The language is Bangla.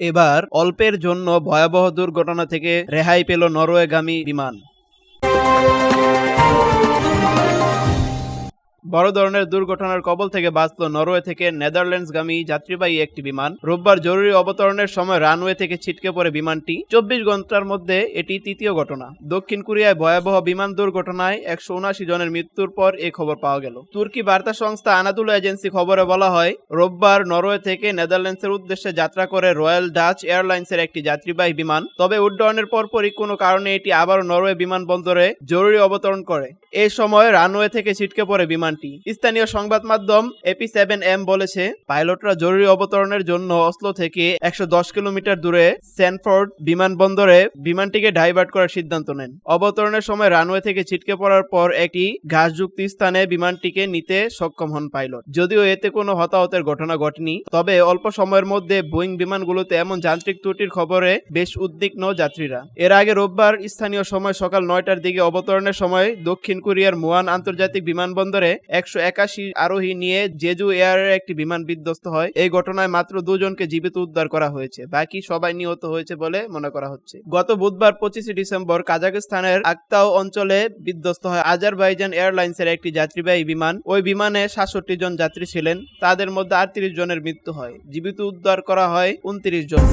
এবার অল্পের জন্য ভয়াবহ দুর্ঘটনা থেকে রেহাই পেল নরওয়েগামী বিমান। বড় ধরনের দুর্ঘটনার কবল থেকে বাঁচল নরওয়ে থেকে নেদারল্যান্ডসগামী যাত্রীবাহী একটি বিমান। রোববার জরুরি অবতরণের সময় রানওয়ে থেকে ছিটকে পড়ে বিমানটি। চব্বিশ ঘণ্টার মধ্যে এটি তৃতীয় ঘটনা। দক্ষিণ কোরিয়ায় ভয়াবহ বিমান দুর্ঘটনায় একশো উনাশি জনের মৃত্যুর পর এই খবর পাওয়া গেল। তুর্কি বার্তা সংস্থা আনাদুল এজেন্সি খবরে বলা হয়, রোববার নরওয়ে থেকে নেদারল্যান্ডসের উদ্দেশ্যে যাত্রা করে রয়্যাল ডাচ এয়ারলাইন্সের একটি যাত্রীবাহী বিমান। তবে উড্ডয়নের পরপরই কোনো কারণে এটি আবার নরওয়ে বিমানবন্দরে জরুরি অবতরণ করে। এই সময় রানওয়ে থেকে ছিটকে পড়ে বিমানটি। স্থানীয় সংবাদ মাধ্যম এপি সেভেন এম বলেছে, পাইলটরা জরুরি অবতরণের জন্য অসলো থেকে একশো দশ কিলোমিটার দূরে স্যানফোর্ড বিমানবন্দরে বিমানটিকে ডাইভার্ট করার সিদ্ধান্ত নেন। অবতরণের সময় রানওয়ে থেকে ছিটকে পড়ার পর একটি ঘাসযুক্ত স্থানে বিমানটিকে নিতে সক্ষম হন পাইলট। যদিও এতে কোনো হতাহতের ঘটনা ঘটেনি, তবে অল্প সময়ের মধ্যে বোয়িং বিমানগুলোতে এমন যান্ত্রিক ত্রুটির খবরে বেশ উদ্বিগ্ন যাত্রীরা। এর আগে রোববার স্থানীয় সময় সকাল নয়টার দিকে অবতরণের সময় দক্ষিণ কোরিয়ার মুয়ান আন্তর্জাতিক বিমানবন্দরে একশো একাশি আরোহী নিয়ে জেজু এয়ারের একটি বিমান বিধ্বস্ত হয়। এই ঘটনায় মাত্র দুজনকে জীবিত উদ্ধার করা হয়েছে। বাকি সবাই নিহত হয়েছে বলে মনে করা হচ্ছে। গত বুধবার পঁচিশে ডিসেম্বর কাজাকিস্তানের আক্তাও অঞ্চলে বিধ্বস্ত হয়। আজারবাইজান এয়ারলাইন্সের একটি যাত্রীবাহী বিমান। ওই বিমানে সাতষট্টি জন যাত্রী ছিলেন। তাদের মধ্যে আটত্রিশ জনের মৃত্যু হয়। জীবিত উদ্ধার করা হয় উনত্রিশ জন।